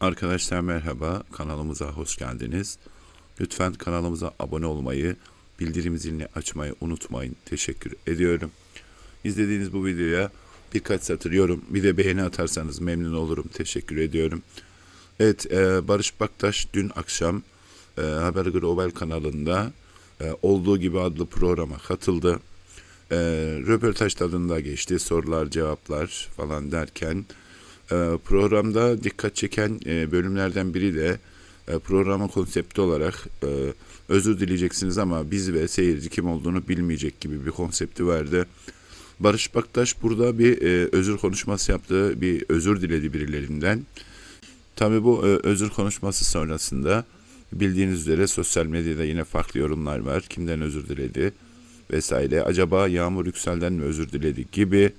Arkadaşlar merhaba, kanalımıza hoş geldiniz. Lütfen kanalımıza abone olmayı, bildirim zilini açmayı unutmayın. Teşekkür ediyorum. İzlediğiniz bu videoya birkaç satır yorum, bir de beğeni atarsanız memnun olurum. Teşekkür ediyorum. Evet, e, Barış Baktaş dün akşam e, Haber Global kanalında e, Olduğu Gibi adlı programa katıldı. E, röportaj tadında geçti, sorular, cevaplar falan derken... Ee, programda dikkat çeken e, bölümlerden biri de e, programın konsepti olarak e, özür dileyeceksiniz ama biz ve seyirci kim olduğunu bilmeyecek gibi bir konsepti vardı. Barış Baktaş burada bir özür konuşması yaptı, bir özür diledi birilerinden. Tabii bu özür konuşması sonrasında bildiğiniz üzere sosyal medyada yine farklı yorumlar var. Kimden özür diledi vesaire. Acaba Yağmur Yüksel'den mi özür diledi gibi.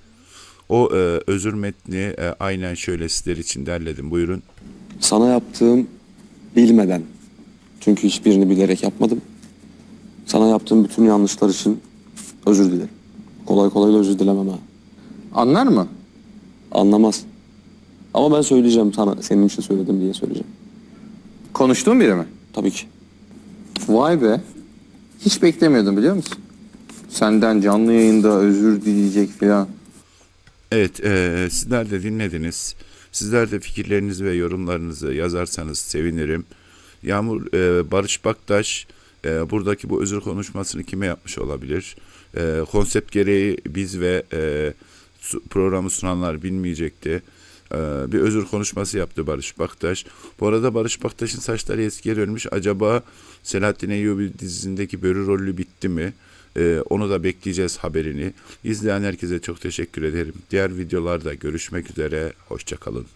O e, özür metni e, aynen şöyle sizler için derledim. Buyurun. Sana yaptığım bilmeden. Çünkü hiçbirini bilerek yapmadım. Sana yaptığım bütün yanlışlar için özür dilerim. Kolay kolay da özür dilemem ha. Anlar mı? Anlamaz. Ama ben söyleyeceğim sana. Senin için söyledim diye söyleyeceğim. Konuştuğun biri mi? Tabii ki. Vay be. Hiç beklemiyordum biliyor musun? Senden canlı yayında özür dileyecek filan. Evet, e, sizler de dinlediniz. Sizler de fikirlerinizi ve yorumlarınızı yazarsanız sevinirim. Yağmur e, Barış Baktaş e, buradaki bu özür konuşmasını kime yapmış olabilir? E, konsept gereği biz ve e, programı sunanlar bilmeyecekti. E, bir özür konuşması yaptı Barış Baktaş. Bu arada Barış Baktaş'ın saçları eskiye dönmüş. Acaba Selahattin Eyyubi dizisindeki börü rolü bitti mi? Ee, onu da bekleyeceğiz haberini. İzleyen herkese çok teşekkür ederim. Diğer videolarda görüşmek üzere. Hoşçakalın.